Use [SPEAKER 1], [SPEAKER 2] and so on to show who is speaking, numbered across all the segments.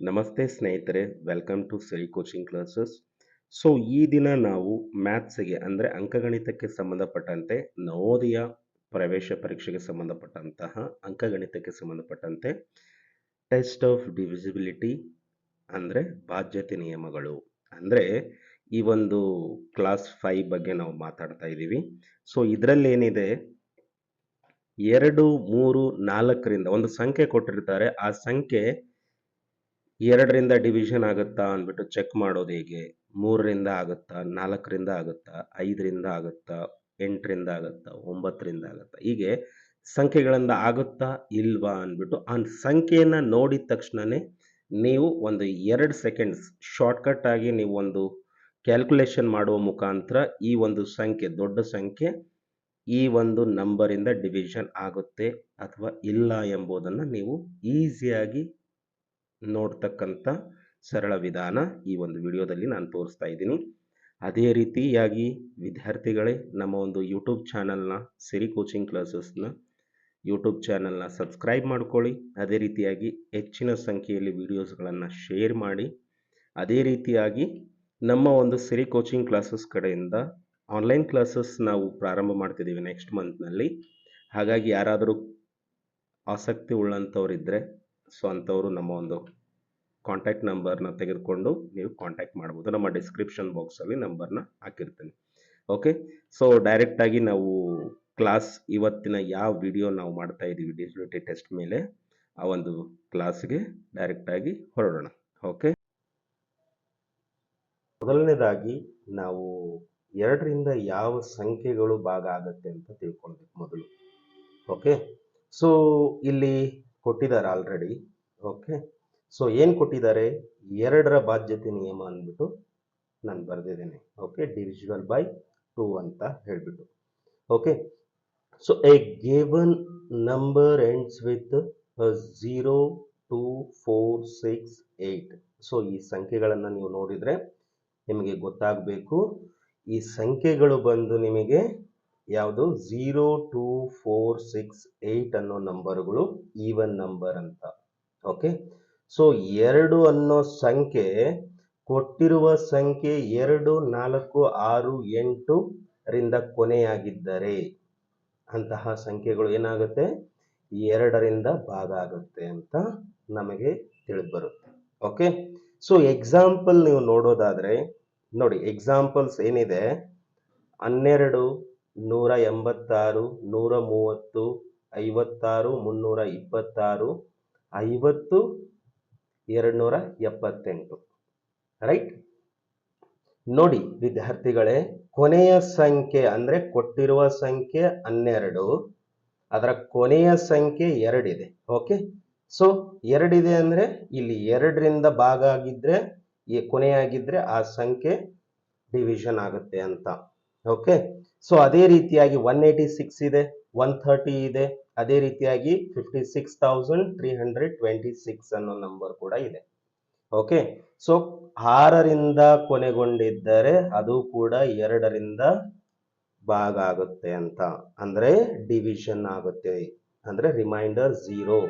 [SPEAKER 1] ನಮಸ್ತೆ ಸ್ನೇಹಿತರೆ welcome to Siri coaching classes so ಈ ದಿನ ನಾವು ಮ್ಯಾಥ್ಸ್ಗೆ ಅಂದರೆ ಅಂಕಗಣಿತಕ್ಕೆ ಸಂಬಂಧಪಟ್ಟಂತೆ, ನವೋದಯ ಪ್ರವೇಶ ಪರೀಕ್ಷೆಗೆ ಸಂಬಂಧಪಟ್ಟಂತಹ ಅಂಕಗಣಿತಕ್ಕೆ ಸಂಬಂಧಪಟ್ಟಂತೆ ಟೆಸ್ಟ್ ಆಫ್ ಡಿವಿಸಿಬಿಲಿಟಿ ಅಂದರೆ ಬಾಧ್ಯತೆ ನಿಯಮಗಳು. ಅಂದರೆ ಈ ಒಂದು ಕ್ಲಾಸ್ ಫೈವ್ ಬಗ್ಗೆ ನಾವು ಮಾತಾಡ್ತಾ ಇದ್ದೀವಿ. ಸೊ ಇದರಲ್ಲಿ ಏನಿದೆ? ಎರಡು, ಮೂರು, ನಾಲ್ಕರಿಂದ ಒಂದು ಸಂಖ್ಯೆ ಕೊಟ್ಟಿರ್ತಾರೆ. ಆ ಸಂಖ್ಯೆ ಎರಡರಿಂದ ಡಿವಿಷನ್ ಆಗುತ್ತಾ ಅಂದ್ಬಿಟ್ಟು ಚೆಕ್ ಮಾಡೋದು ಹೇಗೆ? ಮೂರರಿಂದ ಆಗುತ್ತಾ? ನಾಲ್ಕರಿಂದ ಆಗುತ್ತಾ? ಐದರಿಂದ ಆಗುತ್ತಾ? ಎಂಟರಿಂದ ಆಗುತ್ತಾ? ಒಂಬತ್ತರಿಂದ ಆಗುತ್ತಾ? ಹೀಗೆ ಸಂಖ್ಯೆಗಳಿಂದ ಆಗುತ್ತಾ ಇಲ್ವಾ ಅಂದ್ಬಿಟ್ಟು ಆ ಸಂಖ್ಯೆಯನ್ನು ನೋಡಿದ ತಕ್ಷಣವೇ ನೀವು ಒಂದು ಎರಡು ಸೆಕೆಂಡ್ಸ್ ಶಾರ್ಟ್ಕಟ್ ಆಗಿ ನೀವು ಒಂದು ಕ್ಯಾಲ್ಕುಲೇಷನ್ ಮಾಡುವ ಮುಖಾಂತರ ಈ ಒಂದು ಸಂಖ್ಯೆ, ದೊಡ್ಡ ಸಂಖ್ಯೆ ಈ ಒಂದು ನಂಬರಿಂದ ಡಿವಿಷನ್ ಆಗುತ್ತೆ ಅಥವಾ ಇಲ್ಲ ಎಂಬುದನ್ನು ನೀವು ಈಸಿಯಾಗಿ ನೋಡ್ತಕ್ಕಂಥ ಸರಳ ವಿಧಾನ ಈ ಒಂದು ವಿಡಿಯೋದಲ್ಲಿ ನಾನು ತೋರಿಸ್ತಾ ಇದ್ದೀನಿ. ಅದೇ ರೀತಿಯಾಗಿ ವಿದ್ಯಾರ್ಥಿಗಳೇ, ನಮ್ಮ ಒಂದು ಯೂಟ್ಯೂಬ್ ಚಾನಲ್ನ ಸಿರಿ ಕೋಚಿಂಗ್ ಕ್ಲಾಸಸ್ನ ಯೂಟ್ಯೂಬ್ ಚಾನಲ್ನ ಸಬ್ಸ್ಕ್ರೈಬ್ ಮಾಡ್ಕೊಳ್ಳಿ. ಅದೇ ರೀತಿಯಾಗಿ ಹೆಚ್ಚಿನ ಸಂಖ್ಯೆಯಲ್ಲಿ ವಿಡಿಯೋಸ್ಗಳನ್ನು ಶೇರ್ ಮಾಡಿ. ಅದೇ ರೀತಿಯಾಗಿ ನಮ್ಮ ಒಂದು ಸಿರಿ ಕೋಚಿಂಗ್ ಕ್ಲಾಸಸ್ ಕಡೆಯಿಂದ ಆನ್ಲೈನ್ ಕ್ಲಾಸಸ್ ನಾವು ಪ್ರಾರಂಭ ಮಾಡ್ತಿದ್ದೀವಿ ನೆಕ್ಸ್ಟ್ ಮಂತ್ನಲ್ಲಿ ಹಾಗಾಗಿ ಯಾರಾದರೂ ಆಸಕ್ತಿ ಉಳ್ಳಂಥವ್ರಿದ್ದರೆ ಸೊ ಅಂಥವರು ನಮ್ಮ ಒಂದು ಕಾಂಟ್ಯಾಕ್ಟ್ ನಂಬರ್ನ ತೆಗೆದುಕೊಂಡು ನೀವು ಕಾಂಟ್ಯಾಕ್ಟ್ ಮಾಡ್ಬೋದು. ನಮ್ಮ ಡಿಸ್ಕ್ರಿಪ್ಷನ್ ಬಾಕ್ಸಲ್ಲಿ ನಂಬರ್ನ ಹಾಕಿರ್ತೀನಿ. ಓಕೆ ಸೊ ಡೈರೆಕ್ಟಾಗಿ ನಾವು ಕ್ಲಾಸ್ ಇವತ್ತಿನ ಯಾವ ವಿಡಿಯೋ ನಾವು ಮಾಡ್ತಾ ಇದ್ದೀವಿ ಡಿಜಿಬಿಲಿಟಿ ಟೆಸ್ಟ್ ಮೇಲೆ, ಆ ಒಂದು ಕ್ಲಾಸ್ಗೆ ಡೈರೆಕ್ಟಾಗಿ ಹೊರಡೋಣ. ಓಕೆ ಮೊದಲನೇದಾಗಿ ನಾವು ಎರಡರಿಂದ ಯಾವ ಸಂಖ್ಯೆಗಳು ಭಾಗ ಆಗುತ್ತೆ ಅಂತ ತಿಳ್ಕೊಳ್ಬೇಕು ಮೊದಲು. ಓಕೆ ಸೊ ಇಲ್ಲಿ ಕೊಟ್ಟಿದ್ದಾರೆ ಆಲ್ರೆಡಿ ಓಕೆ ಸೊ ಏನು ಕೊಟ್ಟಿದ್ದಾರೆ? ಎರಡರ ಬಾಧ್ಯತೆ ನಿಯಮ ಅಂದ್ಬಿಟ್ಟು ನಾನು ಬರೆದಿದ್ದೇನೆ ಓಕೆ ಡಿವಿಜುವಲ್ ಬೈ ಟೂ ಅಂತ ಹೇಳಿಬಿಟ್ಟು okay so a given number ends with zero two four six eight so ಈ ಸಂಖ್ಯೆಗಳನ್ನು ನೀವು ನೋಡಿದರೆ ನಿಮಗೆ ಗೊತ್ತಾಗಬೇಕು. ಈ ಸಂಖ್ಯೆಗಳು ಬಂದು ನಿಮಗೆ ಯಾವುದು? Zero two four six eight ಅನ್ನೋ ನಂಬರ್ಗಳು ಈವನ್ ನಂಬರ್ ಅಂತ. ಓಕೆ ಸೊ ಎರಡು ಅನ್ನೋ ಸಂಖ್ಯೆ ಕೊಟ್ಟಿರುವ ಸಂಖ್ಯೆ ಎರಡು, ನಾಲ್ಕು, ಆರು, ಎಂಟು ರಿಂದ ಕೊನೆಯಾಗಿದ್ದರೆ ಅಂತಹ ಸಂಖ್ಯೆಗಳು ಏನಾಗುತ್ತೆ? ಎರಡರಿಂದ ಭಾಗ ಆಗುತ್ತೆ ಅಂತ ನಮಗೆ ತಿಳಿದು ಬರುತ್ತೆ ಓಕೆ ಸೊ ಎಕ್ಸಾಂಪಲ್ ನೀವು ನೋಡೋದಾದರೆ, ನೋಡಿ ಎಕ್ಸಾಂಪಲ್ಸ್ ಏನಿದೆ? ಹನ್ನೆರಡು ನೂರ ಎಂಬತ್ತಾರು, ನೂರ ಮೂವತ್ತು, ಐವತ್ತಾರು, ಮುನ್ನೂರ ಇಪ್ಪತ್ತಾರು, ಐವತ್ತು, ಎರಡುನೂರ ಎಪ್ಪತ್ತೆಂಟು. ರೈಟ್? ನೋಡಿ ವಿದ್ಯಾರ್ಥಿಗಳೇ, ಕೊನೆಯ ಸಂಖ್ಯೆ ಅಂದರೆ ಕೊಟ್ಟಿರುವ ಸಂಖ್ಯೆ ಹನ್ನೆರಡು, ಅದರ ಕೊನೆಯ ಸಂಖ್ಯೆ ಎರಡಿದೆ. ಓಕೆ? ಸೊ ಎರಡಿದೆ ಅಂದರೆ ಇಲ್ಲಿ ಎರಡರಿಂದ ಭಾಗ ಆಗಿದ್ರೆ, ಈ ಕೊನೆಯಾಗಿದ್ರೆ ಆ ಸಂಖ್ಯೆ ಡಿವಿಷನ್ ಆಗುತ್ತೆ ಅಂತ. ಓಕೆ? ಸೊ ಅದೇ ರೀತಿಯಾಗಿ ಒನ್ ಏಯ್ಟಿ ಸಿಕ್ಸ್ ಇದೆ ಒನ್ ಥರ್ಟಿ ಇದೆ, ಅದೇ ರೀತಿಯಾಗಿ fifty six thousand three hundred twenty six ಅನ್ನೋ ನಂಬರ್ ಕೂಡ ಇದೆ. ಓಕೆ ಸೊ ಆರರಿಂದ ಕೊನೆಗೊಂಡಿದ್ದರೆ ಅದು ಕೂಡ ಎರಡರಿಂದ ಭಾಗ ಆಗುತ್ತೆ ಅಂತ. ಅಂದರೆ ಡಿವಿಷನ್ ಆಗುತ್ತೆ. ಅಂದರೆ ರಿಮೈಂಡರ್ ಝೀರೋ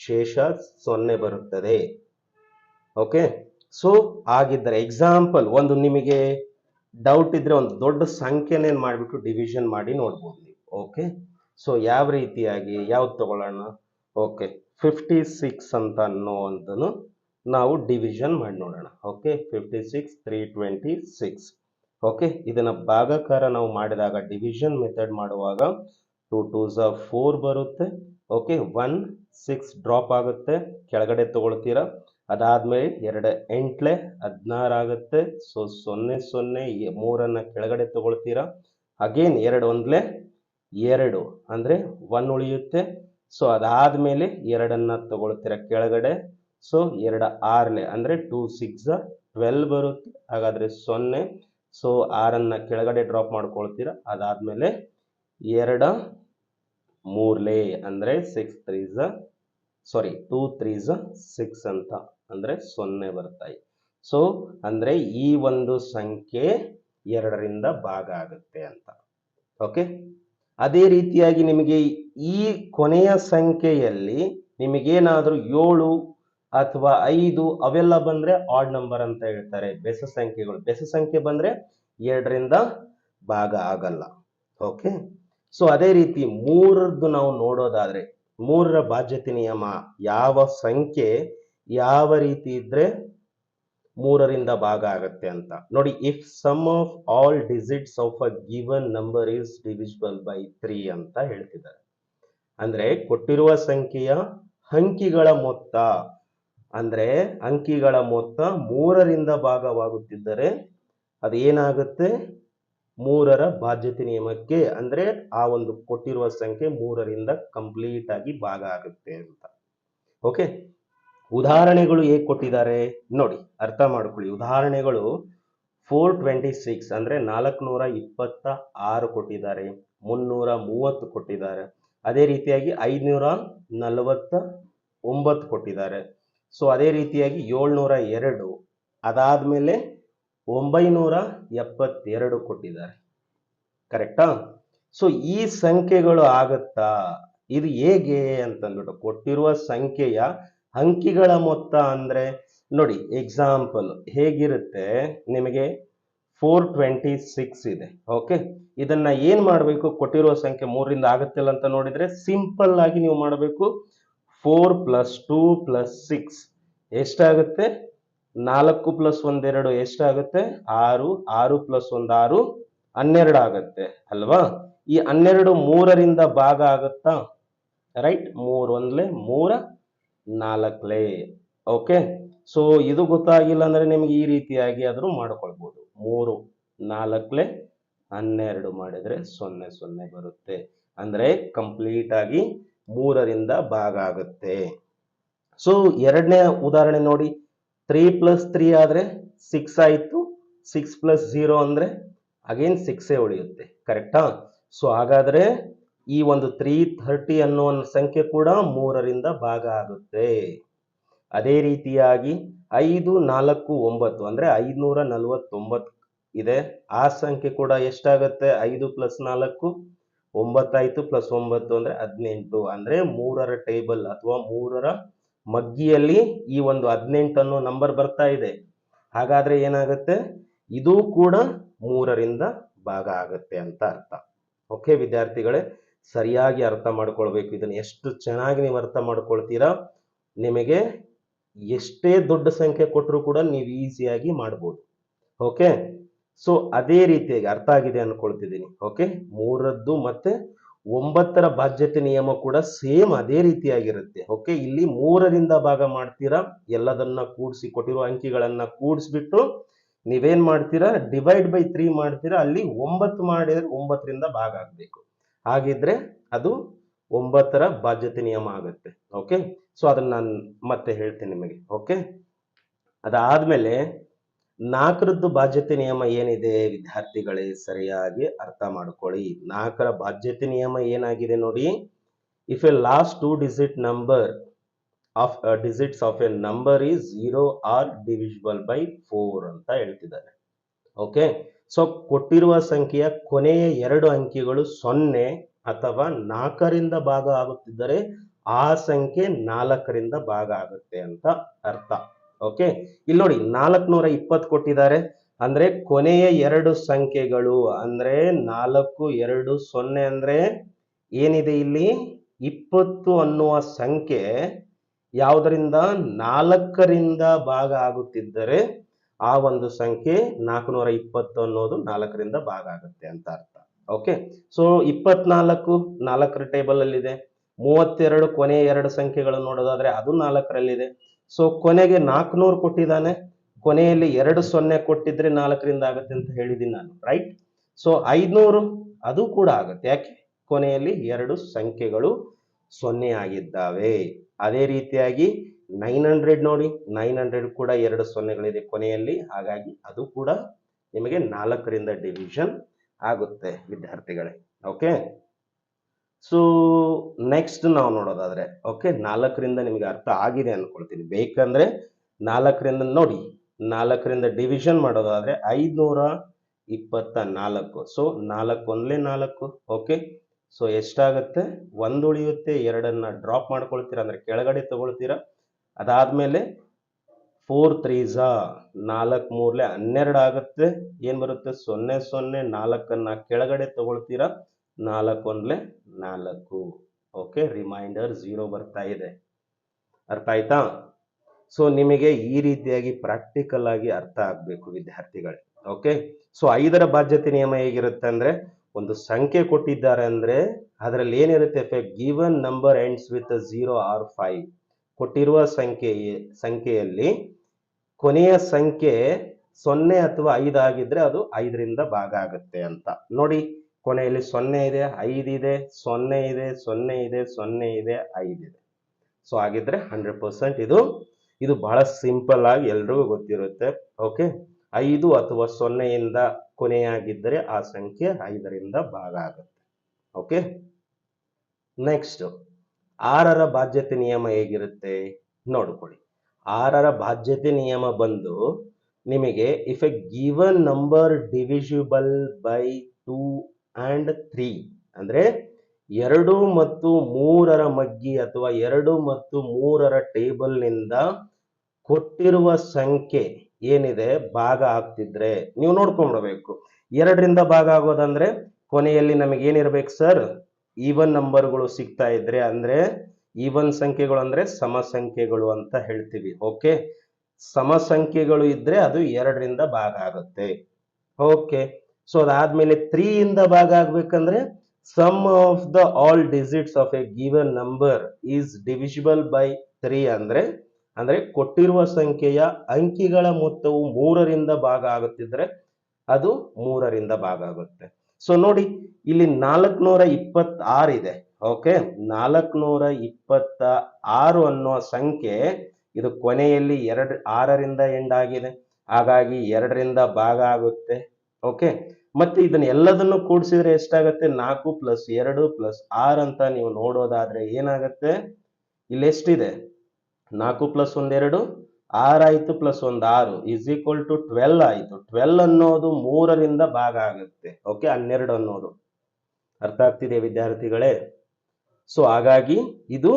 [SPEAKER 1] ಶೇಷ ಸೊನ್ನೆ ಬರುತ್ತದೆ. ಓಕೆ ಸೊ ಆಗಿದ್ದರೆ ಎಕ್ಸಾಂಪಲ್ ಒಂದು ನಿಮಗೆ ಡೌಟ್ ಇದ್ರೆ ಒಂದು ದೊಡ್ಡ ಸಂಖ್ಯೆನೇನು ಮಾಡಿಬಿಟ್ಟು ಡಿವಿಷನ್ ಮಾಡಿ ನೋಡ್ಬೋದು ನೀವು. ಓಕೆ ಸೊ ಯಾವ ರೀತಿಯಾಗಿ, ಯಾವ್ದು ತಗೊಳ್ಳೋಣ? ಓಕೆ ಫಿಫ್ಟಿ ಸಿಕ್ಸ್ ಅಂತ ಅನ್ನೋವಂಥನು ನಾವು ಡಿವಿಷನ್ ಮಾಡಿ ನೋಡೋಣ. Okay fifty six three twenty six okay ಇದನ್ನು ಭಾಗಾಕಾರ ನಾವು ಮಾಡಿದಾಗ ಡಿವಿಷನ್ ಮೆಥಡ್ ಮಾಡುವಾಗ ಟು ಟೂ ಝ ಫೋರ್ ಬರುತ್ತೆ. ಓಕೆ ಒನ್ ಸಿಕ್ಸ್ ಡ್ರಾಪ್ ಆಗುತ್ತೆ. ಕೆಳಗಡೆ ತಗೊಳ್ತೀರಾ? ಅದಾದಮೇಲೆ ಎರಡು ಎಂಟ್ಲೆ ಹದಿನಾರು ಆಗುತ್ತೆ. ಸೊ ಸೊನ್ನೆ ಸೊನ್ನೆ ಮೂರನ್ನು ಕೆಳಗಡೆ ತಗೊಳ್ತೀರಾ? ಅಗೇನ್ ಎರಡು ಒಂದ್ಲೆ ಎರಡು ಅಂದರೆ ಒನ್ ಉಳಿಯುತ್ತೆ. ಸೊ ಅದಾದಮೇಲೆ ಎರಡನ್ನು ತಗೊಳ್ತೀರಾ ಕೆಳಗಡೆ? ಸೊ ಎರಡು ಆರ್ಲೆ ಅಂದರೆ ಟೂ ಸಿಕ್ಸ್ ಟ್ವೆಲ್ ಬರುತ್ತೆ. ಹಾಗಾದರೆ ಸೊನ್ನೆ. ಸೊ ಆರನ್ನು ಕೆಳಗಡೆ ಡ್ರಾಪ್ ಮಾಡ್ಕೊಳ್ತೀರಾ? ಅದಾದಮೇಲೆ ಎರಡ ಮೂರ್ಲೆ ಅಂದರೆ six threes sorry two threes six ಅಂತ. ಅಂದರೆ ಸೊನ್ನೆ ಬರ್ತಾಯಿ ಸೊ ಅಂದರೆ ಈ ಒಂದು ಸಂಖ್ಯೆ ಎರಡರಿಂದ ಭಾಗ ಆಗುತ್ತೆ ಅಂತ. ಓಕೆ ಅದೇ ರೀತಿಯಾಗಿ ನಿಮಗೆ ಈ ಕೊನೆಯ ಸಂಖ್ಯೆಯಲ್ಲಿ ನಿಮಗೇನಾದರೂ ಏಳು ಅಥವಾ ಐದು ಅವೆಲ್ಲ ಬಂದ್ರೆ ಆಡ್ ನಂಬರ್ ಅಂತ ಹೇಳ್ತಾರೆ. ಬೆಸ ಸಂಖ್ಯೆಗಳು. ಬೆಸ ಸಂಖ್ಯೆ ಬಂದ್ರೆ ಎರಡರಿಂದ ಭಾಗ ಆಗಲ್ಲ. ಓಕೆ ಸೊ ಅದೇ ರೀತಿ ಮೂರದ್ದು ನಾವು ನೋಡೋದಾದರೆ ಮೂರರ ಬಾಧ್ಯತೆ ನಿಯಮ ಯಾವ ಸಂಖ್ಯೆ ಯಾವ ರೀತಿ ಇದ್ರೆ ಮೂರರಿಂದ ಭಾಗ ಆಗತ್ತೆ ಅಂತ. ನೋಡಿ if sum of all digits of a given number is divisible by three ಅಂತ ಹೇಳ್ತಿದ್ದಾರೆ. ಅಂದ್ರೆ ಕೊಟ್ಟಿರುವ ಸಂಖ್ಯೆಯ ಅಂಕಿಗಳ ಮೊತ್ತ, ಅಂದ್ರೆ ಅಂಕಿಗಳ ಮೊತ್ತ ಮೂರರಿಂದ ಭಾಗವಾಗುತ್ತಿದ್ದರೆ ಅದು ಏನಾಗುತ್ತೆ ಮೂರರ ಬಾಧ್ಯತೆ ನಿಯಮಕ್ಕೆ, ಅಂದ್ರೆ ಆ ಒಂದು ಕೊಟ್ಟಿರುವ ಸಂಖ್ಯೆ ಮೂರರಿಂದ ಕಂಪ್ಲೀಟ್ ಆಗಿ ಭಾಗ ಆಗುತ್ತೆ ಅಂತ. ಓಕೆ ಉದಾಹರಣೆಗಳು ಹೇಗೆ ಕೊಟ್ಟಿದ್ದಾರೆ ನೋಡಿ, ಅರ್ಥ ಮಾಡ್ಕೊಳ್ಳಿ. ಉದಾಹರಣೆಗಳು ಫೋರ್ ಟ್ವೆಂಟಿ ಸಿಕ್ಸ್ ಅಂದ್ರೆ ನಾಲ್ಕುನೂರ ಇಪ್ಪತ್ತ ಆರು ಕೊಟ್ಟಿದ್ದಾರೆ, ಮುನ್ನೂರ ಮೂವತ್ತು ಕೊಟ್ಟಿದ್ದಾರೆ. ಅದೇ ರೀತಿಯಾಗಿ ಐದುನೂರ ನಲವತ್ತ ಒಂಬತ್ತು ಕೊಟ್ಟಿದ್ದಾರೆ. ಸೊ ಅದೇ ರೀತಿಯಾಗಿ ಏಳ್ನೂರ ಎರಡು, ಅದಾದ್ಮೇಲೆ ಒಂಬೈನೂರ ಎಪ್ಪತ್ತೆರಡು ಕೊಟ್ಟಿದ್ದಾರೆ. ಕರೆಕ್ಟಾ ಸೊ ಈ ಸಂಖ್ಯೆಗಳು ಆಗುತ್ತಾ? ಇದು ಹೇಗೆ ಅಂತಂದ್ಬಿಟ್ಟು, ಕೊಟ್ಟಿರುವ ಸಂಖ್ಯೆಯ ಅಂಕಿಗಳ ಮೊತ್ತ ಅಂದ್ರೆ ನೋಡಿ ಎಕ್ಸಾಂಪಲ್ ಹೇಗಿರುತ್ತೆ? ನಿಮಗೆ ಫೋರ್ ಟ್ವೆಂಟಿ ಸಿಕ್ಸ್ ಇದೆ ಓಕೆ ಇದನ್ನ ಏನು ಮಾಡಬೇಕು? ಕೊಟ್ಟಿರೋ ಸಂಖ್ಯೆ ಮೂರರಿಂದ ಆಗುತ್ತಿಲ್ಲ ಅಂತ ನೋಡಿದ್ರೆ ಸಿಂಪಲ್ ಆಗಿ ನೀವು ಮಾಡಬೇಕು. Four plus two plus six ಎಷ್ಟಾಗುತ್ತೆ? ನಾಲ್ಕು ಪ್ಲಸ್ ಒಂದೆರಡು ಎಷ್ಟಾಗುತ್ತೆ? ಆರು ಆರು ಪ್ಲಸ್ ಒಂದು ಆರು, ಹನ್ನೆರಡು ಆಗುತ್ತೆ, ಅಲ್ವಾ? ಈ ಹನ್ನೆರಡು ಮೂರರಿಂದ ಭಾಗ ಆಗುತ್ತಾ? ರೈಟ್ ಮೂರ್ ಒಂದ್ಲೆ ಮೂರ ನಾಲ್ಕಲೇ ಓಕೆ ಸೊ ಇದು ಗೊತ್ತಾಗಿಲ್ಲ ಅಂದ್ರೆ ನಿಮ್ಗೆ ಈ ರೀತಿಯಾಗಿ ಆದರೂ ಮಾಡ್ಕೊಳ್ಬಹುದು ಮೂರು ನಾಲ್ಕಲೆ ಹನ್ನೆರಡು ಮಾಡಿದ್ರೆ ಸೊನ್ನೆ ಸೊನ್ನೆ ಬರುತ್ತೆ. ಅಂದ್ರೆ ಕಂಪ್ಲೀಟ್ ಆಗಿ ಮೂರರಿಂದ ಭಾಗ ಆಗುತ್ತೆ. ಸೊ ಎರಡನೇ ಉದಾಹರಣೆ ನೋಡಿ. ತ್ರೀ ಪ್ಲಸ್ ತ್ರೀ ಆದ್ರೆ ಸಿಕ್ಸ್ ಆಯ್ತು. ಸಿಕ್ಸ್ ಪ್ಲಸ್ ಜೀರೋ ಅಂದರೆ ಅಗೇನ್ ಸಿಕ್ಸೇ ಉಳಿಯುತ್ತೆ. ಕರೆಕ್ಟಾ ಸೊ ಹಾಗಾದ್ರೆ ಈ ಒಂದು ತ್ರೀ ಥರ್ಟಿ ಅನ್ನೋ ಸಂಖ್ಯೆ ಕೂಡ ಮೂರರಿಂದ ಭಾಗ ಆಗುತ್ತೆ. ಅದೇ ರೀತಿಯಾಗಿ ಐದು, ನಾಲ್ಕು, ಒಂಬತ್ತು ಅಂದ್ರೆ ಐದುನೂರ ನಲವತ್ತೊಂಬತ್ತು ಇದೆ. ಆ ಸಂಖ್ಯೆ ಕೂಡ ಎಷ್ಟಾಗುತ್ತೆ? ಐದು ಪ್ಲಸ್ ನಾಲ್ಕು, ಒಂಬತ್ತಾಯಿತು ಪ್ಲಸ್ ಒಂಬತ್ತು ಅಂದ್ರೆ ಹದಿನೆಂಟು ಅಂದ್ರೆ ಮೂರರ ಟೇಬಲ್ ಅಥವಾ ಮೂರರ ಮಗ್ಗಿಯಲ್ಲಿ ಈ ಒಂದು ಹದಿನೆಂಟು ಅನ್ನೋ ನಂಬರ್ ಬರ್ತಾ ಇದೆ. ಹಾಗಾದ್ರೆ ಏನಾಗುತ್ತೆ? ಇದು ಕೂಡ ಮೂರರಿಂದ ಭಾಗ ಆಗುತ್ತೆ ಅಂತ ಅರ್ಥ. ಓಕೆ ವಿದ್ಯಾರ್ಥಿಗಳೇ ಸರಿಯಾಗಿ ಅರ್ಥ ಮಾಡ್ಕೊಳ್ಬೇಕು. ಇದನ್ನ ಎಷ್ಟು ಚೆನ್ನಾಗಿ ನೀವು ಅರ್ಥ ಮಾಡ್ಕೊಳ್ತೀರಾ, ನಿಮಗೆ ಎಷ್ಟೇ ದೊಡ್ಡ ಸಂಖ್ಯೆ ಕೊಟ್ಟರು ಕೂಡ ನೀವು ಈಸಿಯಾಗಿ ಮಾಡ್ಬೋದು. ಓಕೆ? ಸೊ, ಅದೇ ರೀತಿಯಾಗಿ ಅರ್ಥ ಆಗಿದೆ ಅನ್ಕೊಳ್ತಿದ್ದೀನಿ. ಓಕೆ? ಮೂರದ್ದು ಮತ್ತೆ ಒಂಬತ್ತರ ಬಾಧ್ಯತೆ ನಿಯಮ ಕೂಡ ಸೇಮ್ ಅದೇ ರೀತಿಯಾಗಿರುತ್ತೆ. ಓಕೆ? ಇಲ್ಲಿ ಮೂರರಿಂದ ಭಾಗ ಮಾಡ್ತೀರಾ, ಎಲ್ಲದನ್ನ ಕೂಡಿಸಿ ಕೊಟ್ಟಿರೋ ಅಂಕಿಗಳನ್ನ ಕೂಡಿಸ್ಬಿಟ್ಟು ನೀವೇನ್ ಮಾಡ್ತೀರಾ, ಡಿವೈಡ್ ಬೈ ತ್ರೀ ಮಾಡ್ತೀರಾ, ಅಲ್ಲಿ ಒಂಬತ್ತು ಮಾಡಿದ್ರೆ ಒಂಬತ್ತರಿಂದ ಭಾಗ ಆಗ್ಬೇಕು. ಹಾಗಿದ್ರೆ ಅದು ಒಂಬತ್ತರ ಬಾಧ್ಯತೆ ನಿಯಮ ಆಗುತ್ತೆ ಓಕೆ ಸೊ ಅದನ್ನ ನಾನು ಮತ್ತೆ ಹೇಳ್ತೀನಿ ನಿಮಗೆ ಓಕೆ ಅದಾದ್ಮೇಲೆ ನಾಲ್ಕರದ್ದು ಬಾಧ್ಯತೆ ನಿಯಮ ಏನಿದೆ ವಿದ್ಯಾರ್ಥಿಗಳೇ ಸರಿಯಾಗಿ ಅರ್ಥ ಮಾಡ್ಕೊಳ್ಳಿ. ನಾಲ್ಕರ ಬಾಧ್ಯತೆ ನಿಯಮ ಏನಾಗಿದೆ ನೋಡಿ if a last two digit number of digits of a number is zero or divisible by four ಅಂತ ಹೇಳ್ತಿದ್ದಾರೆ ಓಕೆ ಸೊ ಕೊಟ್ಟಿರುವ ಸಂಖ್ಯೆಯ ಕೊನೆಯ ಎರಡು ಅಂಕಿಗಳು ಸೊನ್ನೆ ಅಥವಾ ನಾಲ್ಕರಿಂದ ಭಾಗ ಆಗುತ್ತಿದ್ದರೆ ಆ ಸಂಖ್ಯೆ ನಾಲ್ಕರಿಂದ ಭಾಗ ಆಗುತ್ತೆ ಅಂತ ಅರ್ಥ. ಓಕೆ ಇಲ್ಲಿ ನೋಡಿ, ನಾಲ್ಕುನೂರ ಇಪ್ಪತ್ತು ಕೊಟ್ಟಿದ್ದಾರೆ. ಅಂದ್ರೆ ಕೊನೆಯ ಎರಡು ಸಂಖ್ಯೆಗಳು ಅಂದ್ರೆ ನಾಲ್ಕು, ಎರಡು, ಸೊನ್ನೆ ಅಂದ್ರೆ ಏನಿದೆ ಇಲ್ಲಿ? ಇಪ್ಪತ್ತು ಅನ್ನುವ ಸಂಖ್ಯೆ ಯಾವುದರಿಂದ? ನಾಲ್ಕರಿಂದ ಭಾಗ ಆಗುತ್ತಿದ್ದರೆ ಆ ಒಂದು ಸಂಖ್ಯೆ ನಾಲ್ಕುನೂರ ಇಪ್ಪತ್ತು ಅನ್ನೋದು ನಾಲ್ಕರಿಂದ ಭಾಗ ಆಗುತ್ತೆ ಅಂತ ಅರ್ಥ. ಓಕೆ ಸೊ ಇಪ್ಪತ್ನಾಲ್ಕು ನಾಲ್ಕರ ಟೇಬಲ್ ಅಲ್ಲಿದೆ. ಮೂವತ್ತೆರಡು ಕೊನೆ ಎರಡು ಸಂಖ್ಯೆಗಳನ್ನು ನೋಡೋದಾದ್ರೆ ಅದು ನಾಲ್ಕರಲ್ಲಿದೆ. ಸೊ ಕೊನೆಗೆ ನಾಲ್ಕುನೂರು ಕೊಟ್ಟಿದ್ದಾನೆ. ಕೊನೆಯಲ್ಲಿ ಎರಡು ಸೊನ್ನೆ ಕೊಟ್ಟಿದ್ರೆ ನಾಲ್ಕರಿಂದ ಆಗುತ್ತೆ ಅಂತ ಹೇಳಿದ್ದೀನಿ ನಾನು ರೈಟ್ ಸೊ ಐದ್ನೂರು ಅದು ಕೂಡ ಆಗುತ್ತೆ. ಯಾಕೆ? ಕೊನೆಯಲ್ಲಿ ಎರಡು ಸಂಖ್ಯೆಗಳು ಸೊನ್ನೆ ಆಗಿದ್ದಾವೆ. ಅದೇ ರೀತಿಯಾಗಿ ನೈನ್ ಹಂಡ್ರೆಡ್ ನೋಡಿ, ನೈನ್ ಹಂಡ್ರೆಡ್ ಕೂಡ ಎರಡು ಸೊನ್ನೆಗಳಿದೆ ಕೊನೆಯಲ್ಲಿ. ಹಾಗಾಗಿ ಅದು ಕೂಡ ನಿಮಗೆ ನಾಲ್ಕರಿಂದ ಡಿವಿಷನ್ ಆಗುತ್ತೆ, ವಿದ್ಯಾರ್ಥಿಗಳೇ. ಓಕೆ? ಸೊ ನೆಕ್ಸ್ಟ್ ನಾವು ನೋಡೋದಾದ್ರೆ, ಓಕೆ, ನಾಲ್ಕರಿಂದ ನಿಮಗೆ ಅರ್ಥ ಆಗಿದೆ ಅನ್ಕೊಳ್ತೀನಿ. ಬೇಕಂದ್ರೆ ನಾಲ್ಕರಿಂದ, ನೋಡಿ, ನಾಲ್ಕರಿಂದ ಡಿವಿಷನ್ ಮಾಡೋದಾದ್ರೆ ಐದ್ನೂರ ಇಪ್ಪತ್ತ ನಾಲ್ಕು ಸೊ ನಾಲ್ಕು ಒಂದ್ಲೇ ನಾಲ್ಕು, ಓಕೆ? ಸೊ ಎಷ್ಟಾಗುತ್ತೆ? ಒಂದು ಉಳಿಯುತ್ತೆ, ಎರಡನ್ನ ಡ್ರಾಪ್ ಮಾಡ್ಕೊಳ್ತೀರಾ? ಅಂದ್ರೆ ಕೆಳಗಡೆ ತಗೊಳ್ತೀರಾ? ಅದಾದ್ಮೇಲೆ ಫೋರ್ ತ್ರೀಸ ನಾಲ್ಕು ಮೂರ್ಲೆ ಹನ್ನೆರಡು ಆಗುತ್ತೆ. ಏನು ಬರುತ್ತೆ? ಸೊನ್ನೆ ಸೊನ್ನೆ ನಾಲ್ಕನ್ನ ಕೆಳಗಡೆ ತಗೊಳ್ತೀರಾ? ನಾಲ್ಕು ಒಂದ್ಲೆ ನಾಲ್ಕು. ಓಕೆ ರಿಮೈಂಡರ್ ಝೀರೋ ಬರ್ತಾ ಇದೆ. ಅರ್ಥ ಆಯ್ತಾ? ಸೊ ನಿಮಗೆ ಈ ರೀತಿಯಾಗಿ ಪ್ರಾಕ್ಟಿಕಲ್ ಆಗಿ ಅರ್ಥ ಆಗಬೇಕು ವಿದ್ಯಾರ್ಥಿಗಳೇ. ಓಕೆ ಸೊ ಐದರ ಬಾಧ್ಯತೆ ನಿಯಮ ಹೇಗಿರುತ್ತೆ ಅಂದ್ರೆ, ಒಂದು ಸಂಖ್ಯೆ ಕೊಟ್ಟಿದ್ದಾರೆ ಅಂದ್ರೆ, ಅದರಲ್ಲಿ ಏನಿರುತ್ತೆ? Given number ends with zero or five ಕೊಟ್ಟಿರುವ ಸಂಖ್ಯೆ ಸಂಖ್ಯೆಯಲ್ಲಿ ಕೊನೆಯ ಸಂಖ್ಯೆ ಸೊನ್ನೆ ಅಥವಾ ಐದು ಆಗಿದ್ರೆ ಅದು ಐದರಿಂದ ಭಾಗ ಆಗುತ್ತೆ ಅಂತ. ನೋಡಿ, ಕೊನೆಯಲ್ಲಿ ಸೊನ್ನೆ ಇದೆ, ಐದು ಇದೆ, ಸೊನ್ನೆ ಇದೆ ಸೊನ್ನೆ ಇದೆ ಸೊನ್ನೆ ಇದೆ, ಐದು ಇದೆ. ಸೊ ಹಾಗಿದ್ರೆ ಹಂಡ್ರೆಡ್ ಪರ್ಸೆಂಟ್ ಇದು ಇದು ಬಹಳ ಸಿಂಪಲ್ ಆಗಿ ಎಲ್ರಿಗೂ ಗೊತ್ತಿರುತ್ತೆ. ಓಕೆ ಐದು ಅಥವಾ ಸೊನ್ನೆಯಿಂದ ಕೊನೆಯಾಗಿದ್ದರೆ ಆ ಸಂಖ್ಯೆ ಐದರಿಂದ ಭಾಗ ಆಗುತ್ತೆ. ಓಕೆ ನೆಕ್ಸ್ಟ್ ಆರರ ಬಾಧ್ಯತೆ ನಿಯಮ ಹೇಗಿರುತ್ತೆ? ನೋಡ್ಕೊಳ್ಳಿ. ಆರರ ಬಾಧ್ಯತೆ ನಿಯಮ ಬಂದು ನಿಮಗೆ if a given number divisible by two and three ಅಂದ್ರೆ ಎರಡು ಮತ್ತು ಮೂರರ ಮಗ್ಗಿ ಅಥವಾ ಎರಡು ಮತ್ತು ಮೂರರ ಟೇಬಲ್ನಿಂದ ಕೊಟ್ಟಿರುವ ಸಂಖ್ಯೆ ಏನಿದೆ? ಭಾಗ ಆಗ್ತಿದ್ರೆ ನೀವು ನೋಡ್ಕೊಂಡ್ಬಿಡ್ಬೇಕು ಎರಡರಿಂದ ಭಾಗ ಆಗೋದಂದ್ರೆ ಕೊನೆಯಲ್ಲಿ ನಮಗೇನಿರ್ಬೇಕು ಸರ್ ಈವನ್ ನಂಬರ್ಗಳು ಸಿಗ್ತಾ ಇದ್ರೆ ಅಂದ್ರೆ ಈವನ್ ಸಂಖ್ಯೆಗಳು ಅಂದ್ರೆ ಸಮ ಸಂಖ್ಯೆಗಳು ಅಂತ ಹೇಳ್ತೀವಿ ಓಕೆ ಸಮ ಸಂಖ್ಯೆಗಳು ಇದ್ರೆ ಅದು ಎರಡರಿಂದ ಭಾಗ ಆಗುತ್ತೆ ಓಕೆ ಸೊ ಅದಾದ್ಮೇಲೆ ತ್ರೀ ಇಂದ ಭಾಗ ಆಗ್ಬೇಕಂದ್ರೆ sum of the all digits of a given number is divisible by three ಅಂದ್ರೆ ಅಂದ್ರೆ ಕೊಟ್ಟಿರುವ ಸಂಖ್ಯೆಯ ಅಂಕಿಗಳ ಮೊತ್ತವು ಮೂರರಿಂದ ಭಾಗ ಆಗುತ್ತಿದ್ರೆ ಅದು ಮೂರರಿಂದ ಭಾಗ ಆಗುತ್ತೆ. ಸೊ ನೋಡಿ, ಇಲ್ಲಿ ನಾಲ್ಕುನೂರ ಇಪ್ಪತ್ತಾರು ಇದೆ. ಓಕೆ ನಾಲ್ಕುನೂರ ಇಪ್ಪತ್ತ ಆರು ಅನ್ನುವ ಸಂಖ್ಯೆ ಇದು ಕೊನೆಯಲ್ಲಿ ಎರಡು, ಆರರಿಂದ ಎಂಡ್ ಆಗಿದೆ ಹಾಗಾಗಿ ಎರಡರಿಂದ ಭಾಗ ಆಗುತ್ತೆ. ಓಕೆ ಮತ್ತೆ ಇದನ್ನ ಎಲ್ಲದನ್ನು ಕೂಡಿಸಿದ್ರೆ ಎಷ್ಟಾಗತ್ತೆ? ನಾಲ್ಕು ಪ್ಲಸ್ ಎರಡು ಪ್ಲಸ್ ಆರ್ ಅಂತ ನೀವು ನೋಡೋದಾದ್ರೆ ಏನಾಗತ್ತೆ? ಇಲ್ಲಿ ಎಷ್ಟಿದೆ? ನಾಲ್ಕು ಪ್ಲಸ್ ಒಂದೆರಡು ಆರು ಆಯ್ತು ಪ್ಲಸ್ ಒಂದು ಆರು ಇಸ್ ಈಕ್ವಲ್ ಟು ಟ್ವೆಲ್ ಆಯ್ತು. ಟ್ವೆಲ್ ಅನ್ನೋದು ಮೂರರಿಂದ ಭಾಗ ಆಗುತ್ತೆ. ಓಕೆ ಹನ್ನೆರಡು ಅನ್ನೋದು. ಅರ್ಥ ಆಗ್ತಿದೆ ವಿದ್ಯಾರ್ಥಿಗಳೇ? ಸೊ ಹಾಗಾಗಿ ಇದು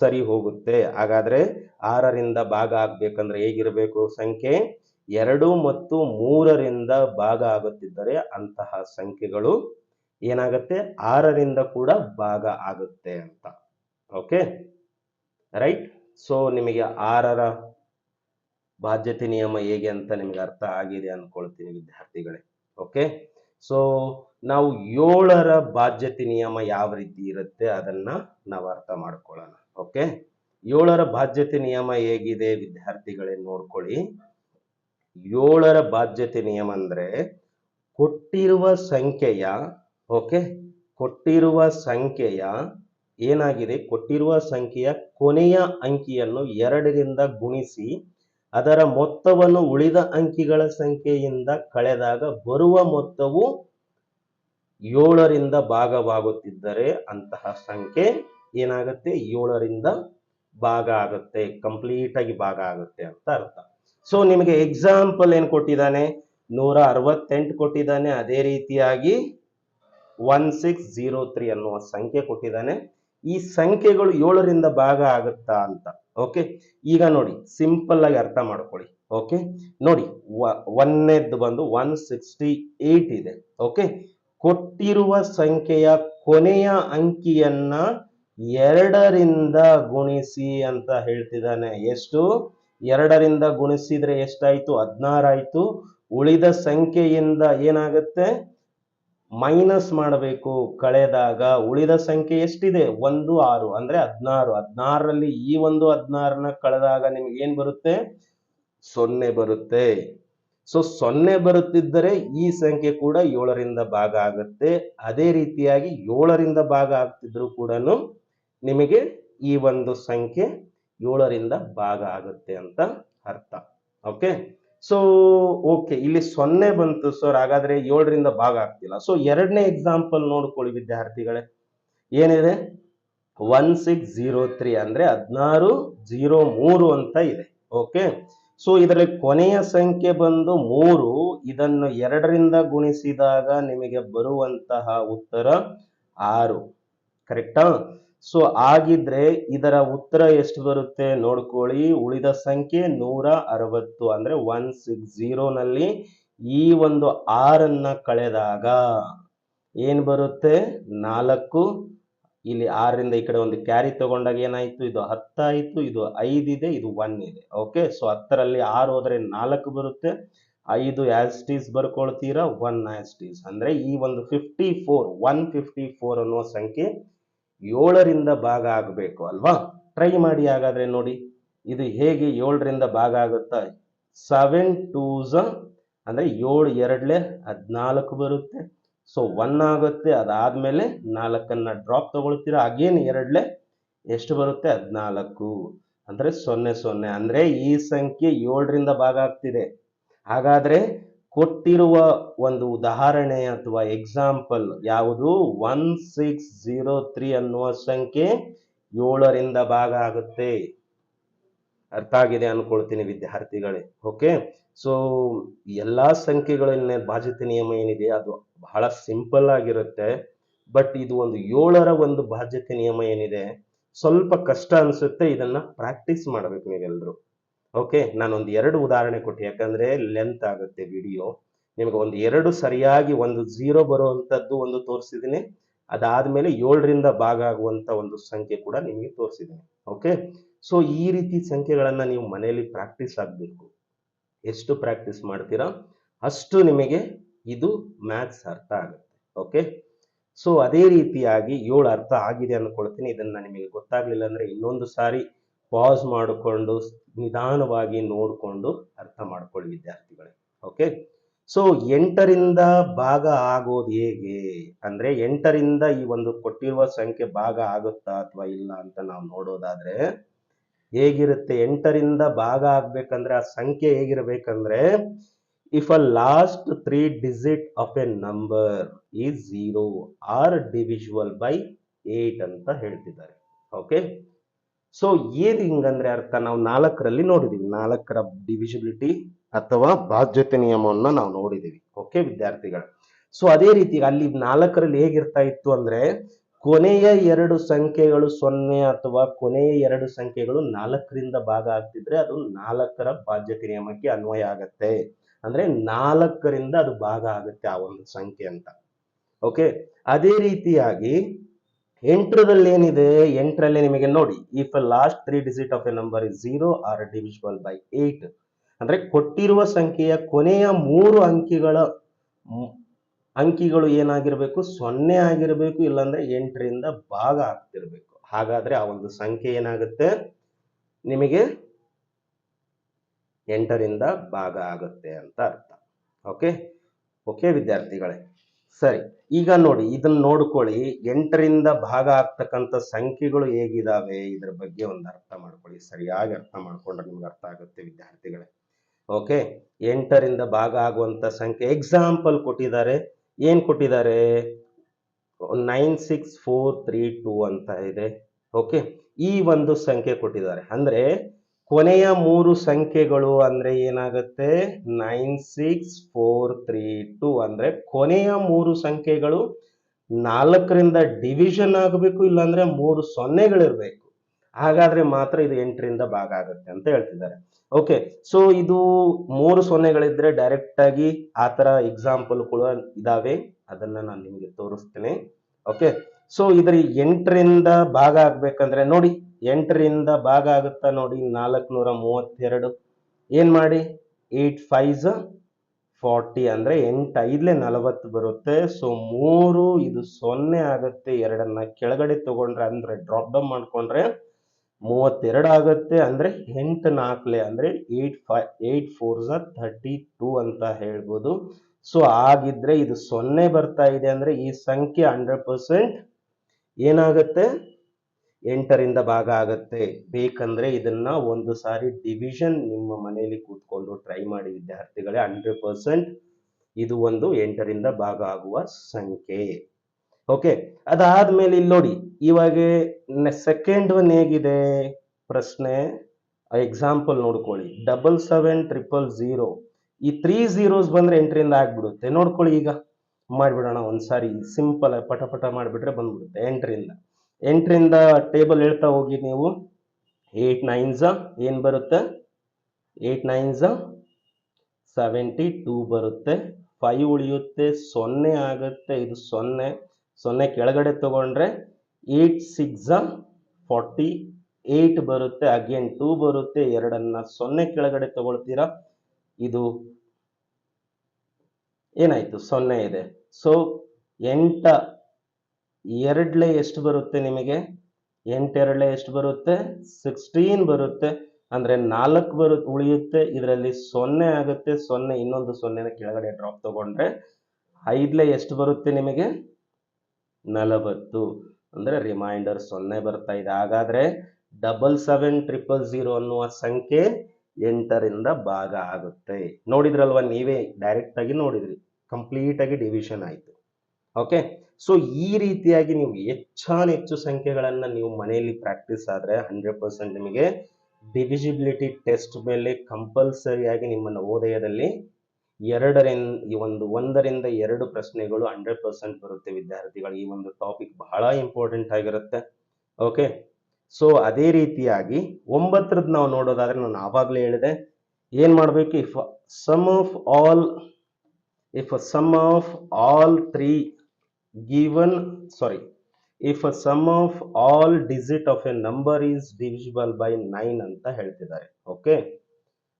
[SPEAKER 1] ಸರಿ ಹೋಗುತ್ತೆ. ಹಾಗಾದ್ರೆ ಆರರಿಂದ ಭಾಗ ಆಗ್ಬೇಕಂದ್ರೆ ಹೇಗಿರಬೇಕು? ಸಂಖ್ಯೆ ಎರಡು ಮತ್ತು ಮೂರರಿಂದ ಭಾಗ ಆಗುತ್ತಿದ್ದರೆ ಅಂತಹ ಸಂಖ್ಯೆಗಳು ಏನಾಗುತ್ತೆ? ಆರರಿಂದ ಕೂಡ ಭಾಗ ಆಗುತ್ತೆ ಅಂತ. ಓಕೆ ರೈಟ್ ಸೊ ನಿಮಗೆ ಆರರ ಬಾಧ್ಯತೆ ನಿಯಮ ಹೇಗೆ ಅಂತ ನಿಮ್ಗೆ ಅರ್ಥ ಆಗಿದೆ ಅನ್ಕೊಳ್ತೀನಿ ವಿದ್ಯಾರ್ಥಿಗಳೇ. ಓಕೆ ಸೊ ನಾವು ಏಳರ ಬಾಧ್ಯತೆ ನಿಯಮ ಯಾವ ರೀತಿ ಇರುತ್ತೆ ಅದನ್ನ ನಾವು ಅರ್ಥ ಮಾಡ್ಕೊಳ್ಳೋಣ. ಓಕೆ ಏಳರ ಬಾಧ್ಯತೆ ನಿಯಮ ಹೇಗಿದೆ ವಿದ್ಯಾರ್ಥಿಗಳೇ ನೋಡ್ಕೊಳ್ಳಿ. ಏಳರ ಬಾಧ್ಯತೆ ನಿಯಮ ಅಂದ್ರೆ ಕೊಟ್ಟಿರುವ ಸಂಖ್ಯೆಯ ಓಕೆ ಕೊಟ್ಟಿರುವ ಸಂಖ್ಯೆಯ ಏನಾಗಿದೆ? ಕೊಟ್ಟಿರುವ ಸಂಖ್ಯೆಯ ಕೊನೆಯ ಅಂಕಿಯನ್ನು ಎರಡರಿಂದ ಗುಣಿಸಿ ಅದರ ಮೊತ್ತವನ್ನು ಉಳಿದ ಅಂಕಿಗಳ ಸಂಖ್ಯೆಯಿಂದ ಕಳೆದಾಗ ಬರುವ ಮೊತ್ತವು ಏಳರಿಂದ ಭಾಗವಾಗುತ್ತಿದ್ದರೆ ಅಂತಹ ಸಂಖ್ಯೆ ಏನಾಗುತ್ತೆ? ಏಳರಿಂದ ಭಾಗ ಆಗುತ್ತೆ ಕಂಪ್ಲೀಟ್ ಆಗಿ ಭಾಗ ಆಗುತ್ತೆ ಅಂತ ಅರ್ಥ. ಸೊ ನಿಮಗೆ ಎಕ್ಸಾಂಪಲ್ ಏನ್ ಕೊಟ್ಟಿದ್ದಾನೆ? ನೂರ ಅರವತ್ತೆಂಟು ಕೊಟ್ಟಿದ್ದಾನೆ. ಅದೇ ರೀತಿಯಾಗಿ ಒನ್ ಸಿಕ್ಸ್ ಜೀರೋ ತ್ರೀ ಅನ್ನುವ ಸಂಖ್ಯೆ ಕೊಟ್ಟಿದ್ದಾನೆ. ಈ ಸಂಖ್ಯೆಗಳು ಏಳರಿಂದ ಭಾಗ ಆಗುತ್ತಾ ಅಂತ. ಓಕೆ ಈಗ ನೋಡಿ ಸಿಂಪಲ್ ಆಗಿ ಅರ್ಥ ಮಾಡ್ಕೊಳ್ಳಿ. ಓಕೆ ನೋಡಿ ಒಂದನೇದ್ದು ಬಂದು ಒನ್ ಸಿಕ್ಸ್ಟಿ ಏಟ್ ಇದೆ. ಓಕೆ ಕೊಟ್ಟಿರುವ ಸಂಖ್ಯೆಯ ಕೊನೆಯ ಅಂಕಿಯನ್ನ ಎರಡರಿಂದ ಗುಣಿಸಿ ಅಂತ ಹೇಳ್ತಿದ್ದಾನೆ. ಎಷ್ಟು? ಎರಡರಿಂದ ಗುಣಿಸಿದ್ರೆ ಎಷ್ಟಾಯ್ತು? ಹದಿನಾರಾಯ್ತು. ಉಳಿದ ಸಂಖ್ಯೆಯಿಂದ ಏನಾಗುತ್ತೆ? ಮೈನಸ್ ಮಾಡಬೇಕು ಕಳೆದಾಗ ಉಳಿದ ಸಂಖ್ಯೆ ಎಷ್ಟಿದೆ? ಒಂದು, ಆರು. ಅಂದ್ರೆ ಹದಿನಾರು. ಹದಿನಾರರಲ್ಲಿ ಈ ಒಂದು ಹದಿನಾರನ್ನ ಕಳೆದಾಗ ನಿಮ್ಗೆ ಏನ್ ಬರುತ್ತೆ? ಸೊನ್ನೆ ಬರುತ್ತೆ. ಸೊ ಸೊನ್ನೆ ಬರುತ್ತಿದ್ದರೆ ಈ ಸಂಖ್ಯೆ ಕೂಡ ಏಳರಿಂದ ಭಾಗ ಆಗುತ್ತೆ. ಅದೇ ರೀತಿಯಾಗಿ ಏಳರಿಂದ ಭಾಗ ಆಗ್ತಿದ್ರು ಕೂಡ ನಿಮಗೆ ಈ ಒಂದು ಸಂಖ್ಯೆ ಏಳರಿಂದ ಭಾಗ ಆಗುತ್ತೆ ಅಂತ ಅರ್ಥ. ಓಕೆ ಸೊ ಓಕೆ ಇಲ್ಲಿ ಸೊನ್ನೆ ಬಂತು ಸರ್ ಹಾಗಾದ್ರೆ ಏಳರಿಂದ ಭಾಗ ಆಗ್ತಿಲ್ಲ. ಸೊ ಎರಡನೇ ಎಕ್ಸಾಂಪಲ್ ನೋಡ್ಕೊಳ್ಳಿ, ವಿದ್ಯಾರ್ಥಿಗಳೇ. ಏನಿದೆ? ಒನ್ ಸಿಕ್ಸ್ ಜೀರೋ ತ್ರೀ ಅಂದ್ರೆ ಹದಿನಾರು ಜೀರೋ ಮೂರು ಅಂತ ಇದೆ. ಓಕೆ ಸೊ ಇದರಲ್ಲಿ ಕೊನೆಯ ಸಂಖ್ಯೆ ಬಂದು ಮೂರು. ಇದನ್ನು ಎರಡರಿಂದ ಗುಣಿಸಿದಾಗ ನಿಮಗೆ ಬರುವಂತಹ ಉತ್ತರ ಆರು. ಕರೆಕ್ಟಾ ಸೊ ಆಗಿದ್ರೆ ಇದರ ಉತ್ತರ ಎಷ್ಟು ಬರುತ್ತೆ ನೋಡ್ಕೊಳ್ಳಿ. ಉಳಿದ ಸಂಖ್ಯೆ ನೂರ ಅರವತ್ತು ಅಂದ್ರೆ ಒನ್ ಸಿಕ್ಸ್ನಲ್ಲಿ ಈ ಒಂದು ಆರನ್ನ ಕಳೆದಾಗ ಏನ್ ಬರುತ್ತೆ? ನಾಲ್ಕು. ಇಲ್ಲಿ ಆರರಿಂದ ಈ ಕಡೆ ಒಂದು ಕ್ಯಾರಿ ತಗೊಂಡಾಗ ಏನಾಯ್ತು? ಇದು ಹತ್ತಾಯ್ತು ಇದು ಐದಿದೆ ಇದು ಒನ್ ಇದೆ. ಓಕೆ ಸೊ ಹತ್ತರಲ್ಲಿ ಆರು ಹೋದ್ರೆ ನಾಲ್ಕು ಬರುತ್ತೆ. ಐದು ಆಸ್ಟೀಸ್ ಬರ್ಕೊಳ್ತೀರಾ? ಒನ್ ಆಸ್ಟೀಸ್ ಅಂದ್ರೆ ಈ ಒಂದು fifty four one fifty four ಅನ್ನುವ ಸಂಖ್ಯೆ ಏಳರಿಂದ ಭಾಗ ಆಗಬೇಕು ಅಲ್ವಾ? ಟ್ರೈ ಮಾಡಿ ಹಾಗಾದ್ರೆ ನೋಡಿ, ಇದು ಹೇಗೆ ಏಳರಿಂದ ಭಾಗ ಆಗುತ್ತಾ? ಸೆವೆನ್ ಟೂಸ ಅಂದ್ರೆ ಏಳು ಎರಡ್ಲೆ ಹದಿನಾಲ್ಕು ಬರುತ್ತೆ. ಸೊ ಒನ್ ಆಗುತ್ತೆ, ಅದಾದ್ಮೇಲೆ ನಾಲ್ಕನ್ನು ಡ್ರಾಪ್ ತಗೊಳ್ತೀರಾ? ಅಗೇನ್ ಎರಡಲೆ ಎಷ್ಟು ಬರುತ್ತೆ? ಹದಿನಾಲ್ಕು. ಅಂದ್ರೆ ಸೊನ್ನೆ ಸೊನ್ನೆ. ಅಂದ್ರೆ ಈ ಸಂಖ್ಯೆ ಏಳರಿಂದ ಭಾಗ ಆಗ್ತಿದೆ. ಹಾಗಾದ್ರೆ ಕೊಟ್ಟಿರುವ ಒಂದು ಉದಾಹರಣೆ ಅಥವಾ ಎಕ್ಸಾಂಪಲ್ ಯಾವುದು? ಒನ್ ಸಿಕ್ಸ್ ಜೀರೋ ತ್ರೀ ಅನ್ನುವ ಸಂಖ್ಯೆ ಏಳರಿಂದ ಭಾಗ ಆಗುತ್ತೆ. ಅರ್ಥ ಆಗಿದೆ ಅನ್ಕೊಳ್ತೀನಿ ವಿದ್ಯಾರ್ಥಿಗಳೇ. ಓಕೆ ಸೊ ಎಲ್ಲಾ ಸಂಖ್ಯೆಗಳನ್ನ ಬಾಧ್ಯತೆ ನಿಯಮ ಏನಿದೆ? ಅದು ಬಹಳ ಸಿಂಪಲ್ ಆಗಿರುತ್ತೆ. ಬಟ್ ಇದು ಒಂದು ಏಳರ ಒಂದು ಬಾಧ್ಯತೆ ನಿಯಮ ಏನಿದೆ? ಸ್ವಲ್ಪ ಕಷ್ಟ ಅನ್ಸುತ್ತೆ, ಇದನ್ನ ಪ್ರಾಕ್ಟೀಸ್ ಮಾಡ್ಬೇಕು ನೀವೆಲ್ಲರೂ ಓಕೆ ನಾನೊಂದು ಎರಡು ಉದಾಹರಣೆ ಕೊಟ್ಟು, ಯಾಕಂದ್ರೆ ಲೆಂತ್ ಆಗುತ್ತೆ ವಿಡಿಯೋ ನಿಮಗೆ ಒಂದು ಎರಡು ಸರಿಯಾಗಿ ಒಂದು ಜೀರೋ ಬರುವಂಥದ್ದು ಒಂದು ತೋರಿಸಿದ್ದೀನಿ. ಅದಾದ್ಮೇಲೆ ಏಳರಿಂದ ಭಾಗ ಆಗುವಂತ ಒಂದು ಸಂಖ್ಯೆ ಕೂಡ ನಿಮಗೆ ತೋರಿಸಿದ್ದೀನಿ. ಓಕೆ ಸೊ ಈ ರೀತಿ ಸಂಖ್ಯೆಗಳನ್ನು ನೀವು ಮನೆಯಲ್ಲಿ ಪ್ರಾಕ್ಟೀಸ್ ಆಗಬೇಕು. ಎಷ್ಟು ಪ್ರಾಕ್ಟೀಸ್ ಮಾಡ್ತೀರಾ? ಅಷ್ಟು ನಿಮಗೆ ಇದು ಮ್ಯಾಥ್ಸ್ ಅರ್ಥ ಆಗುತ್ತೆ. ಓಕೆ ಸೊ ಅದೇ ರೀತಿಯಾಗಿ ಏಳು ಅರ್ಥ ಆಗಿದೆ ಅಂದ್ಕೊಳ್ತೀನಿ. ಇದನ್ನು ನಿಮಗೆ ಗೊತ್ತಾಗ್ಲಿಲ್ಲ ಅಂದ್ರೆ ಇನ್ನೊಂದು ಸಾರಿ ಪಾಸ್ ಮಾಡಿಕೊಂಡು ನಿಧಾನವಾಗಿ ನೋಡಿಕೊಂಡು ಅರ್ಥ ಮಾಡ್ಕೊಳ್ಳಿ ವಿದ್ಯಾರ್ಥಿಗಳೇ. ಓಕೆ ಸೊ ಎಂಟರಿಂದ ಭಾಗ ಆಗೋದು ಹೇಗೆ? ಅಂದ್ರೆ ಎಂಟರಿಂದ ಈ ಒಂದು ಕೊಟ್ಟಿರುವ ಸಂಖ್ಯೆ ಭಾಗ ಆಗುತ್ತಾ ಅಥವಾ ಇಲ್ಲ ಅಂತ ನಾವು ನೋಡೋದಾದ್ರೆ, ಹೇಗಿರುತ್ತೆ? ಎಂಟರಿಂದ ಭಾಗ ಆಗ್ಬೇಕಂದ್ರೆ ಆ ಸಂಖ್ಯೆ ಹೇಗಿರಬೇಕಂದ್ರೆ if a last three digit of a number is zero or divisible by eight ಅಂತ ಹೇಳ್ತಿದ್ದಾರೆ. ಓಕೆ ಸೊ ಏನ್ ಹಿಂಗಂದ್ರೆ ಅರ್ಥ ನಾವು ನಾಲ್ಕರಲ್ಲಿ ನೋಡಿದೀವಿ. ನಾಲ್ಕರ ಡಿವಿಜಿಬಿಲಿಟಿ ಅಥವಾ ಬಾಧ್ಯತೆ ನಿಯಮವನ್ನ ನಾವು ನೋಡಿದೀವಿ. ಓಕೆ ವಿದ್ಯಾರ್ಥಿಗಳು? ಸೊ ಅದೇ ರೀತಿ ಅಲ್ಲಿ ನಾಲ್ಕರಲ್ಲಿ ಹೇಗಿರ್ತಾ ಇತ್ತು ಅಂದ್ರೆ, ಕೊನೆಯ ಎರಡು ಸಂಖ್ಯೆಗಳು ಸೊನ್ನೆ ಅಥವಾ ಕೊನೆಯ ಎರಡು ಸಂಖ್ಯೆಗಳು ನಾಲ್ಕರಿಂದ ಭಾಗ ಆಗ್ತಿದ್ರೆ ಅದು ನಾಲ್ಕರ ಬಾಧ್ಯತೆ ನಿಯಮಕ್ಕೆ ಅನ್ವಯ ಆಗತ್ತೆ. ಅಂದ್ರೆ ನಾಲ್ಕರಿಂದ ಅದು ಭಾಗ ಆಗುತ್ತೆ ಆ ಒಂದು ಸಂಖ್ಯೆ ಅಂತ. ಓಕೆ ಅದೇ ರೀತಿಯಾಗಿ ಎಂಟರದಲ್ಲಿ ಏನಿದೆ ಎಂಟರಲ್ಲಿ ನಿಮಗೆ ನೋಡಿ if last three digit of a number is zero or divisible by eight ಅಂದ್ರೆ ಕೊಟ್ಟಿರುವ ಸಂಖ್ಯೆಯ ಕೊನೆಯ ಮೂರು ಅಂಕಿಗಳ ಅಂಕಿಗಳು ಏನಾಗಿರ್ಬೇಕು? ಸೊನ್ನೆ ಆಗಿರ್ಬೇಕು, ಇಲ್ಲಾಂದ್ರೆ ಎಂಟರಿಂದ ಭಾಗ ಆಗ್ತಿರ್ಬೇಕು. ಹಾಗಾದ್ರೆ ಆ ಒಂದು ಸಂಖ್ಯೆ ಏನಾಗುತ್ತೆ? ನಿಮಗೆ ಎಂಟರಿಂದ ಭಾಗ ಆಗುತ್ತೆ ಅಂತ ಅರ್ಥ. ಓಕೆ ಓಕೆ ವಿದ್ಯಾರ್ಥಿಗಳೇ. ಸರಿ, ಈಗ ನೋಡಿ ಇದನ್ನ ನೋಡ್ಕೊಳ್ಳಿ. ಎಂಟರಿಂದ ಭಾಗ ಆಗ್ತಕ್ಕಂಥ ಸಂಖ್ಯೆಗಳು ಹೇಗಿದಾವೆ? ಇದ್ರ ಬಗ್ಗೆ ಒಂದು ಅರ್ಥ ಮಾಡ್ಕೊಳ್ಳಿ. ಸರಿಯಾಗಿ ಅರ್ಥ ಮಾಡ್ಕೊಂಡ್ರೆ ನಿಮ್ಗೆ ಅರ್ಥ ಆಗುತ್ತೆ ವಿದ್ಯಾರ್ಥಿಗಳೇ. ಓಕೆ, ಎಂಟರಿಂದ ಭಾಗ ಆಗುವಂತ ಸಂಖ್ಯೆ ಎಕ್ಸಾಂಪಲ್ ಕೊಟ್ಟಿದ್ದಾರೆ. ಏನು ಕೊಟ್ಟಿದ್ದಾರೆ? Nine six four three two ಅಂತ ಇದೆ. ಓಕೆ, ಈ ಒಂದು ಸಂಖ್ಯೆ ಕೊಟ್ಟಿದ್ದಾರೆ. ಅಂದ್ರೆ ಕೊನೆಯ ಮೂರು ಸಂಖ್ಯೆಗಳು ಅಂದ್ರೆ ಏನಾಗುತ್ತೆ? Nine six four three two ಅಂದ್ರೆ ಕೊನೆಯ ಮೂರು ಸಂಖ್ಯೆಗಳು ನಾಲ್ಕರಿಂದ ಡಿವಿಷನ್ ಆಗಬೇಕು ಇಲ್ಲಾಂದ್ರೆ ಮೂರು ಸೊನ್ನೆಗಳಿರ್ಬೇಕು. ಹಾಗಾದ್ರೆ ಮಾತ್ರ ಇದು ಎಂಟರಿಂದ ಭಾಗ ಆಗುತ್ತೆ ಅಂತ ಹೇಳ್ತಿದ್ದಾರೆ. ಓಕೆ, ಸೊ ಇದು ಮೂರು ಸೊನ್ನೆಗಳಿದ್ರೆ ಡೈರೆಕ್ಟ್ ಆಗಿ ಆ ತರ ಎಕ್ಸಾಂಪಲ್ ಕೂಡ ಇದಾವೆ. ಅದನ್ನ ನಾನು ನಿಮಗೆ ತೋರಿಸ್ತೇನೆ. ಓಕೆ, ಸೊ ಇದ್ರ ಎಂಟರಿಂದ ಭಾಗ ಆಗ್ಬೇಕಂದ್ರೆ ನೋಡಿ ಎಂಟರಿಂದ ಭಾಗ ಆಗುತ್ತಾ ನೋಡಿ, ನಾಲ್ಕುನೂರ ಮೂವತ್ತೆರಡು. ಏನು ಮಾಡಿ? ಏಟ್ ಫೈಸ್ ಫಾರ್ಟಿ ಅಂದ್ರೆ ಎಂಟು ಐದ್ಲೆ ನಲವತ್ತು ಬರುತ್ತೆ. ಸೊ ಮೂರು, ಇದು ಸೊನ್ನೆ ಆಗುತ್ತೆ. ಎರಡನ್ನ ಕೆಳಗಡೆ ತಗೊಂಡ್ರೆ ಅಂದ್ರೆ ಡ್ರಾಪ್ ಡೌನ್ ಮಾಡ್ಕೊಂಡ್ರೆ ಮೂವತ್ತೆರಡು ಆಗುತ್ತೆ ಅಂದ್ರೆ ಎಂಟು ನಾಲ್ಕಲೆ ಅಂದ್ರೆ eight five, eight four thirty two ಅಂತ ಹೇಳ್ಬೋದು. ಸೊ ಆಗಿದ್ರೆ ಇದು ಸೊನ್ನೆ ಬರ್ತಾ ಇದೆ ಅಂದ್ರೆ ಈ ಸಂಖ್ಯೆ ಹಂಡ್ರೆಡ್ ಪರ್ಸೆಂಟ್ ಏನಾಗುತ್ತೆ? ಎಂಟರಿಂದ ಭಾಗ ಆಗುತ್ತೆ. ಬೇಕಂದ್ರೆ ಇದನ್ನ ಒಂದು ಸಾರಿ ಡಿವಿಷನ್ ನಿಮ್ಮ ಮನೆಯಲ್ಲಿ ಕೂತ್ಕೊಂಡು ಟ್ರೈ ಮಾಡಿ ವಿದ್ಯಾರ್ಥಿಗಳೇ ಹಂಡ್ರೆಡ್ ಪರ್ಸೆಂಟ್ ಇದು ಒಂದು ಎಂಟರಿಂದ ಭಾಗ ಆಗುವ ಸಂಖ್ಯೆ. ಓಕೆ ಅದಾದ್ಮೇಲೆ ಇಲ್ಲಿ ನೋಡಿ, ಇವಾಗ ಸೆಕೆಂಡ್ ಒನ್ ಹೇಗಿದೆ? ಪ್ರಶ್ನೆ ಎಕ್ಸಾಂಪಲ್ ನೋಡ್ಕೊಳ್ಳಿ. ಡಬಲ್ ಸೆವೆನ್ ಟ್ರಿಪಲ್ ಝೀರೋ ಈ ತ್ರೀ ಝೀರೋಸ್ ಬಂದ್ರೆ ಎಂಟರಿಂದ ಆಗ್ಬಿಡುತ್ತೆ. ನೋಡ್ಕೊಳ್ಳಿ ಈಗ. ಮಾಡ್ಬಿಡೋಣ ಒಂದ್ಸಾರಿ. ಸಿಂಪಲ್ ಪಟ ಪಟ ಮಾಡಿಬಿಟ್ರೆ ಬಂದ್ಬಿಡುತ್ತೆ. ಎಂಟರಿಂದ. ಎಂಟರಿಂದ ಟೇಬಲ್ ಹೇಳ್ತಾ ಹೋಗಿ ನೀವು. ಏಟ್ ನೈನ್ಸ ಏನು ಬರುತ್ತೆ? ಏಟ್ ನೈನ್ಸ ಸೆವೆಂಟಿ ಟೂ ಬರುತ್ತೆ. ಫೈವ್ ಉಳಿಯುತ್ತೆ, ಸೊನ್ನೆ ಆಗುತ್ತೆ, ಇದು ಸೊನ್ನೆ. ಸೊನ್ನೆ ಕೆಳಗಡೆ ತಗೊಂಡ್ರೆ ಏಟ್ ಸಿಕ್ಸ ಫಾರ್ಟಿ ಏಟ್ ಬರುತ್ತೆ, ಅಗೇನ್ ಟೂ ಬರುತ್ತೆ, ಎರಡನ್ನ ಸೊನ್ನೆ ಕೆಳಗಡೆ ತಗೊಳ್ತೀರಾ? ಇದು ಏನಾಯ್ತು? ಸೊನ್ನೆ ಇದೆ. ಸೊ ಎಂಟ ಎರಡ್ಲೆ ಎಷ್ಟು ಬರುತ್ತೆ ನಿಮಗೆ? ಎಂಟೆರಡಲೆ ಎಷ್ಟು ಬರುತ್ತೆ? ಸಿಕ್ಸ್ಟೀನ್ ಬರುತ್ತೆ. ಅಂದ್ರೆ ನಾಲ್ಕು ಬರುತ್ತೆ ಉಳಿಯುತ್ತೆ. ಇದರಲ್ಲಿ ಸೊನ್ನೆ ಆಗುತ್ತೆ. ಸೊನ್ನೆ, ಇನ್ನೊಂದು ಸೊನ್ನೆನ ಕೆಳಗಡೆ ಡ್ರಾಪ್ ತಗೊಂಡ್ರೆ ಐದಲೆ ಎಷ್ಟು ಬರುತ್ತೆ ನಿಮಗೆ? ನಲವತ್ತು. ಅಂದ್ರೆ ರಿಮೈಂಡರ್ ಸೊನ್ನೆ ಬರ್ತಾ ಇದೆ. ಹಾಗಾದ್ರೆ ಡಬಲ್ ಸೆವೆನ್ ಟ್ರಿಪಲ್ ಜೀರೋ ಅನ್ನುವ ಸಂಖ್ಯೆ ಎಂಟರಿಂದ ಭಾಗ ಆಗುತ್ತೆ. ನೋಡಿದ್ರಲ್ವ? ನೀವೇ ಡೈರೆಕ್ಟ್ ಆಗಿ ನೋಡಿದ್ರಿ. ಕಂಪ್ಲೀಟ್ ಆಗಿ ಡಿವಿಷನ್ ಆಯ್ತು. ಓಕೆ ಸೊ ಈ ರೀತಿಯಾಗಿ ನೀವು ಹೆಚ್ಚಾನ್ ಹೆಚ್ಚು ಸಂಖ್ಯೆಗಳನ್ನ ನೀವು ಮನೆಯಲ್ಲಿ ಪ್ರಾಕ್ಟೀಸ್ ಆದರೆ ಹಂಡ್ರೆಡ್ ಪರ್ಸೆಂಟ್ ನಿಮಗೆ ಡಿವಿಜಿಬಿಲಿಟಿ ಟೆಸ್ಟ್ ಮೇಲೆ ಕಂಪಲ್ಸರಿಯಾಗಿ ನಿಮ್ಮ ನವೋದಯದಲ್ಲಿ ಎರಡರಿಂದ ಈ ಒಂದು ಒಂದರಿಂದ ಎರಡು ಪ್ರಶ್ನೆಗಳು ಹಂಡ್ರೆಡ್ ಪರ್ಸೆಂಟ್ ಬರುತ್ತೆ ವಿದ್ಯಾರ್ಥಿಗಳು. ಈ ಒಂದು ಟಾಪಿಕ್ ಬಹಳ ಇಂಪಾರ್ಟೆಂಟ್ ಆಗಿರುತ್ತೆ. ಓಕೆ ಸೊ ಅದೇ ರೀತಿಯಾಗಿ ಒಂಬತ್ತರದ್ದು ನಾವು ನೋಡೋದಾದ್ರೆ ನಾನು ಆವಾಗಲೇ ಹೇಳಿದೆ, ಏನು ಮಾಡಬೇಕು? If sum of all if sum of all three given, sorry, if a sum of all digit of a number is divisible by 9 ಅಂತ ಹೇಳ್ತಿದ್ದಾರೆ ಓಕೆ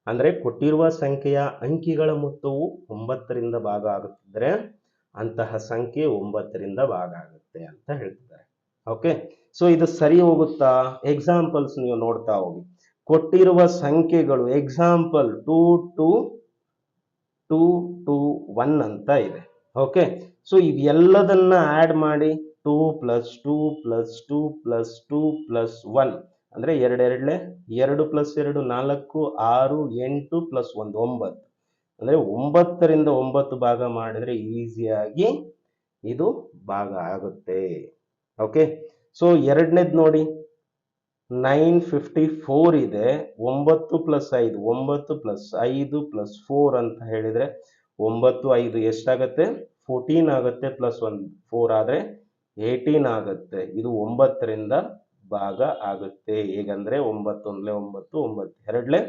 [SPEAKER 1] ಅಂದ್ರೆ ಕೊಟ್ಟಿರುವ ಸಂಖ್ಯೆಯ ಅಂಕಿಗಳ ಮೊತ್ತವು ಒಂಬತ್ತರಿಂದ ಭಾಗ ಆಗುತ್ತಿದ್ರೆ ಅಂತಹ ಸಂಖ್ಯೆ ಒಂಬತ್ತರಿಂದ ಭಾಗ ಆಗುತ್ತೆ ಅಂತ ಹೇಳ್ತಿದ್ದಾರೆ ಓಕೆ ಸೊ ಇದು ಸರಿ ಹೋಗುತ್ತಾ? ಎಕ್ಸಾಂಪಲ್ಸ್ ನೀವು ನೋಡ್ತಾ ಹೋಗಿ. ಕೊಟ್ಟಿರುವ ಸಂಖ್ಯೆಗಳು example two two two two one ಅಂತ ಇದೆ ಓಕೆ ಸೊ ಇವೆಲ್ಲದನ್ನ ಆಡ್ ಮಾಡಿ two plus two plus two plus two plus one ಅಂದ್ರೆ ಎರಡೆರಡಲೆ ಎರಡು ಪ್ಲಸ್ ಎರಡು ನಾಲ್ಕು, ಆರು, ಎಂಟು ಪ್ಲಸ್ ಒಂದು, ಒಂಬತ್ತು. ಅಂದರೆ ಒಂಬತ್ತರಿಂದ ಒಂಬತ್ತು ಭಾಗ ಮಾಡಿದ್ರೆ ಈಸಿಯಾಗಿ ಇದು ಭಾಗ ಆಗುತ್ತೆ. ಓಕೆ ಸೊ ಎರಡನೇದು ನೋಡಿ. ನೈನ್ ಫಿಫ್ಟಿ ಫೋರ್ ಇದೆ. ಒಂಬತ್ತು ಪ್ಲಸ್ ಐದು, ಒಂಬತ್ತು ಪ್ಲಸ್ ಐದು ಪ್ಲಸ್ ಫೋರ್ ಅಂತ ಹೇಳಿದ್ರೆ ಒಂಬತ್ತು, ಐದು ಎಷ್ಟಾಗತ್ತೆ? ಫೋರ್ಟೀನ್ ಆಗುತ್ತೆ ಪ್ಲಸ್ ಒನ್ ಫೋರ್ ಆದರೆ ಏಯ್ಟೀನ್ ಆಗುತ್ತೆ. ಇದು ಒಂಬತ್ತರಿಂದ ಭಾಗ ಆಗುತ್ತೆ. ಹೇಗಂದರೆ ಒಂಬತ್ತು ಒಂದ್ಲೆ ಒಂಬತ್ತು ಒಂಬತ್ತು ಎರಡಲೇ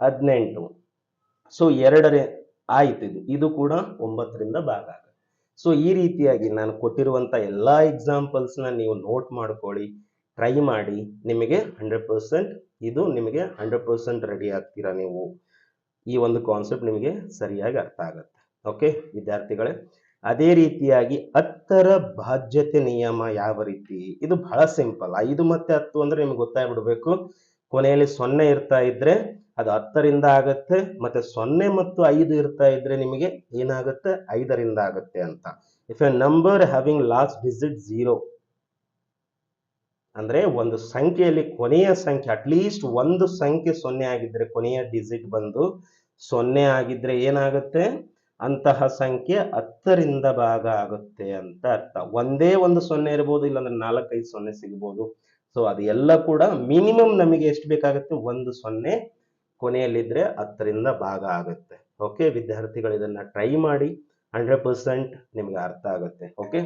[SPEAKER 1] ಹದಿನೆಂಟು. ಸೊ ಎರಡರೇ ಆಯ್ತು ಇದು. ಇದು ಕೂಡ ಒಂಬತ್ತರಿಂದ ಭಾಗ ಆಗುತ್ತೆ. ಸೊ ಈ ರೀತಿಯಾಗಿ ನಾನು ಕೊಟ್ಟಿರುವಂಥ ಎಲ್ಲ ಎಕ್ಸಾಂಪಲ್ಸ್ನ ನೀವು ನೋಟ್ ಮಾಡ್ಕೊಳ್ಳಿ ಟ್ರೈ ಮಾಡಿ, ನಿಮಗೆ ಹಂಡ್ರೆಡ್ ಪರ್ಸೆಂಟ್ ಇದು ನಿಮಗೆ ಹಂಡ್ರೆಡ್ ಪರ್ಸೆಂಟ್ ರೆಡಿ ಆಗ್ತೀರಾ ನೀವು? ಈ ಒಂದು ಕಾನ್ಸೆಪ್ಟ್ ನಿಮಗೆ ಸರಿಯಾಗಿ ಅರ್ಥ ಆಗುತ್ತೆ. ಓಕೆ ವಿದ್ಯಾರ್ಥಿಗಳೇ, ಅದೇ ರೀತಿಯಾಗಿ ಹತ್ತರ ಬಾಧ್ಯತೆ ನಿಯಮ ಯಾವ ರೀತಿ? ಇದು ಬಹಳ ಸಿಂಪಲ್ ಐದು ಮತ್ತೆ ಹತ್ತು ಅಂದ್ರೆ ನಿಮ್ಗೆ ಗೊತ್ತಾಗ್ಬಿಡ್ಬೇಕು. ಕೊನೆಯಲ್ಲಿ ಸೊನ್ನೆ ಇರ್ತಾ ಇದ್ರೆ ಅದು ಹತ್ತರಿಂದ ಆಗತ್ತೆ, ಮತ್ತೆ ಸೊನ್ನೆ ಮತ್ತು ಐದು ಇರ್ತಾ ಇದ್ರೆ ನಿಮಗೆ ಏನಾಗುತ್ತೆ? ಐದರಿಂದ ಆಗುತ್ತೆ ಅಂತ. If a number having last digit zero ಅಂದ್ರೆ ಒಂದು ಸಂಖ್ಯೆಯಲ್ಲಿ ಕೊನೆಯ ಸಂಖ್ಯೆ ಅಟ್ಲೀಸ್ಟ್ ಒಂದು ಸಂಖ್ಯೆ ಸೊನ್ನೆ ಆಗಿದ್ರೆ ಕೊನೆಯ ಡಿಜಿಟ್ ಬಂದು ಸೊನ್ನೆ ಆಗಿದ್ರೆ ಏನಾಗುತ್ತೆ? ಅಂತಹ ಸಂಖ್ಯೆ ಹತ್ತರಿಂದ ಭಾಗ ಆಗುತ್ತೆ ಅಂತ ಅರ್ಥ. ಒಂದೇ ಒಂದು ಸೊನ್ನೆ ಇರ್ಬೋದು, ಇಲ್ಲಾಂದ್ರೆ ನಾಲ್ಕೈದು ಸೊನ್ನೆ ಸಿಗ್ಬೋದು. ಸೊ ಅದೆಲ್ಲ ಕೂಡ ಮಿನಿಮಮ್ ನಮಗೆ ಎಷ್ಟು ಬೇಕಾಗುತ್ತೆ? ಒಂದು ಸೊನ್ನೆ ಕೊನೆಯಲ್ಲಿದ್ರೆ ಹತ್ತರಿಂದ ಭಾಗ ಆಗುತ್ತೆ. ಓಕೆ ವಿದ್ಯಾರ್ಥಿಗಳು ಇದನ್ನ ಟ್ರೈ ಮಾಡಿ ಹಂಡ್ರೆಡ್ ಪರ್ಸೆಂಟ್ ನಿಮ್ಗೆ ಅರ್ಥ ಆಗುತ್ತೆ. ಓಕೆ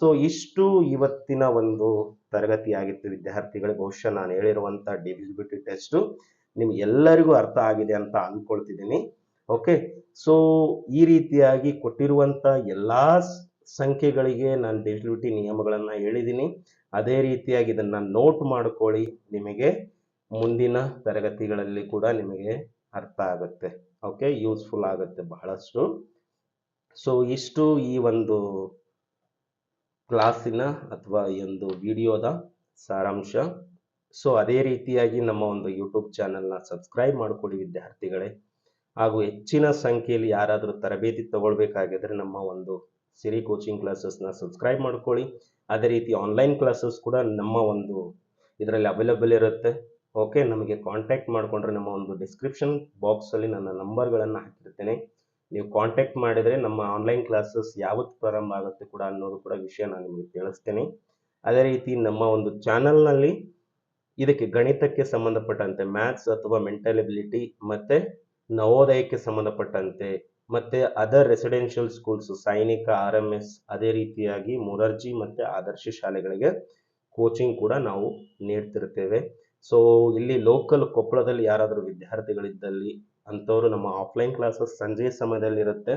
[SPEAKER 1] ಸೊ ಇಷ್ಟು ಇವತ್ತಿನ ಒಂದು ತರಗತಿಯಾಗಿತ್ತು ವಿದ್ಯಾರ್ಥಿಗಳು ಬಹುಶಃ ನಾನು ಹೇಳಿರುವಂತ ಡಿವಿಸಿಬಿಲಿಟಿ ಟೆಸ್ಟ್ ನಿಮ್ಗೆ ಎಲ್ಲರಿಗೂ ಅರ್ಥ ಆಗಿದೆ ಅಂತ ಅನ್ಕೊಳ್ತಿದ್ದೀನಿ. ಓಕೆ ಸೊ ಈ ರೀತಿಯಾಗಿ ಕೊಟ್ಟಿರುವಂತ ಎಲ್ಲಾ ಸಂಖ್ಯೆಗಳಿಗೆ ನಾನು ಡಿವಿಸಿಬಿಲಿಟಿ ನಿಯಮಗಳನ್ನು ಹೇಳಿದ್ದೀನಿ ಅದೇ ರೀತಿಯಾಗಿ ಇದನ್ನು ನೋಟ್ ಮಾಡ್ಕೊಳ್ಳಿ. ನಿಮಗೆ ಮುಂದಿನ ತರಗತಿಗಳಲ್ಲಿ ಕೂಡ ನಿಮಗೆ ಅರ್ಥ ಆಗುತ್ತೆ. ಓಕೆ ಯೂಸ್ಫುಲ್ ಆಗುತ್ತೆ ಬಹಳಷ್ಟು. ಸೊ ಇಷ್ಟು ಈ ಒಂದು ಕ್ಲಾಸಿನ ಅಥವಾ ಈ ಒಂದು ವಿಡಿಯೋದ ಸಾರಾಂಶ. ಸೊ ಅದೇ ರೀತಿಯಾಗಿ ನಮ್ಮ ಒಂದು ಯೂಟ್ಯೂಬ್ ಚಾನಲ್ನ ಸಬ್ಸ್ಕ್ರೈಬ್ ಮಾಡ್ಕೊಳ್ಳಿ ವಿದ್ಯಾರ್ಥಿಗಳೇ. ಹಾಗೂ ಹೆಚ್ಚಿನ ಸಂಖ್ಯೆಯಲ್ಲಿ ಯಾರಾದರೂ ತರಬೇತಿ ತಗೊಳ್ಬೇಕಾಗಿದ್ರೆ ನಮ್ಮ ಒಂದು ಸಿರಿ ಕೋಚಿಂಗ್ ಕ್ಲಾಸಸ್ನ ಸಬ್ಸ್ಕ್ರೈಬ್ ಮಾಡ್ಕೊಳ್ಳಿ. ಅದೇ ರೀತಿ ಆನ್ಲೈನ್ ಕ್ಲಾಸಸ್ ಕೂಡ ನಮ್ಮ ಒಂದು ಇದರಲ್ಲಿ ಅವೈಲಬಲ್ ಇರುತ್ತೆ. ಓಕೆ ನಮಗೆ ಕಾಂಟ್ಯಾಕ್ಟ್ ಮಾಡಿಕೊಂಡ್ರೆ ನಮ್ಮ ಒಂದು ಡಿಸ್ಕ್ರಿಪ್ಷನ್ ಬಾಕ್ಸಲ್ಲಿ ನನ್ನ ನಂಬರ್ಗಳನ್ನು ಹಾಕಿರ್ತೇನೆ. ನೀವು ಕಾಂಟ್ಯಾಕ್ಟ್ ಮಾಡಿದರೆ ನಮ್ಮ ಆನ್ಲೈನ್ ಕ್ಲಾಸಸ್ ಯಾವತ್ತು ಪ್ರಾರಂಭ ಆಗುತ್ತೆ ಕೂಡ ಅನ್ನೋದು ಕೂಡ ವಿಷಯ ನಾನು ನಿಮಗೆ ತಿಳಿಸ್ತೇನೆ. ಅದೇ ರೀತಿ ನಮ್ಮ ಒಂದು ಚಾನಲ್ನಲ್ಲಿ ಇದಕ್ಕೆ ಗಣಿತಕ್ಕೆ ಸಂಬಂಧಪಟ್ಟಂತೆ ಮ್ಯಾಥ್ಸ್ ಅಥವಾ ಮೆಂಟಲ್ ಎಬಿಲಿಟಿ ಮತ್ತೆ ನವೋದಯಕ್ಕೆ ಸಂಬಂಧಪಟ್ಟಂತೆ ಮತ್ತೆ other residential schools Sainik R M S ಅದೇ ರೀತಿಯಾಗಿ ಮೊರರ್ಜಿ ಮತ್ತೆ ಆದರ್ಶ ಶಾಲೆಗಳಿಗೆ ಕೋಚಿಂಗ್ ಕೂಡ ನಾವು ನೀಡ್ತಿರ್ತೇವೆ. ಸೊ ಇಲ್ಲಿ ಲೋಕಲ್ ಕೊಪ್ಪಳದಲ್ಲಿ ಯಾರಾದರೂ ವಿದ್ಯಾರ್ಥಿಗಳಿದ್ದಲ್ಲಿ ಅಂಥವರು ನಮ್ಮ ಆಫ್ಲೈನ್ ಕ್ಲಾಸಸ್ ಸಂಜೆ ಸಮಯದಲ್ಲಿ ಇರುತ್ತೆ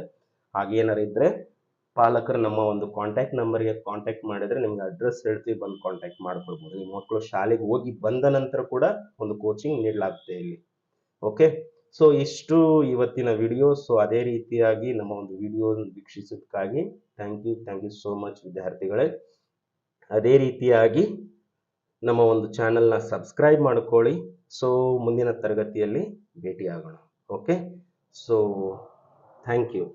[SPEAKER 1] ಹಾಗೇನಾರು ಇದ್ದರೆ ಪಾಲಕರು ನಮ್ಮ ಒಂದು ಕಾಂಟ್ಯಾಕ್ಟ್ ನಂಬರ್ಗೆ ಕಾಂಟ್ಯಾಕ್ಟ್ ಮಾಡಿದರೆ ನಿಮ್ಗೆ ಅಡ್ರೆಸ್ ಹೇಳ್ತೀವಿ, ಬಂದು ಕಾಂಟ್ಯಾಕ್ಟ್ ಮಾಡ್ಕೊಳ್ಬೋದು. ನಿಮ್ಮ ಮಕ್ಕಳು ಶಾಲೆಗೆ ಹೋಗಿ ಬಂದ ನಂತರ ಕೂಡ ಒಂದು ಕೋಚಿಂಗ್ ನೀಡಲಾಗುತ್ತೆ ಇಲ್ಲಿ. ಓಕೆ ಸೊ ಇಷ್ಟು ಇವತ್ತಿನ ವಿಡಿಯೋ ಸೊ ಅದೇ ರೀತಿಯಾಗಿ ನಮ್ಮ ಒಂದು video ವೀಕ್ಷಿಸೋದಕ್ಕಾಗಿ thank you thank you so much ವಿದ್ಯಾರ್ಥಿಗಳೇ. ಅದೇ ರೀತಿಯಾಗಿ ನಮ್ಮ ಒಂದು ಚಾನಲ್ನ ಸಬ್ಸ್ಕ್ರೈಬ್ ಮಾಡ್ಕೊಳ್ಳಿ. ಸೊ ಮುಂದಿನ ತರಗತಿಯಲ್ಲಿ ಭೇಟಿಯಾಗೋಣ. Okay so thank you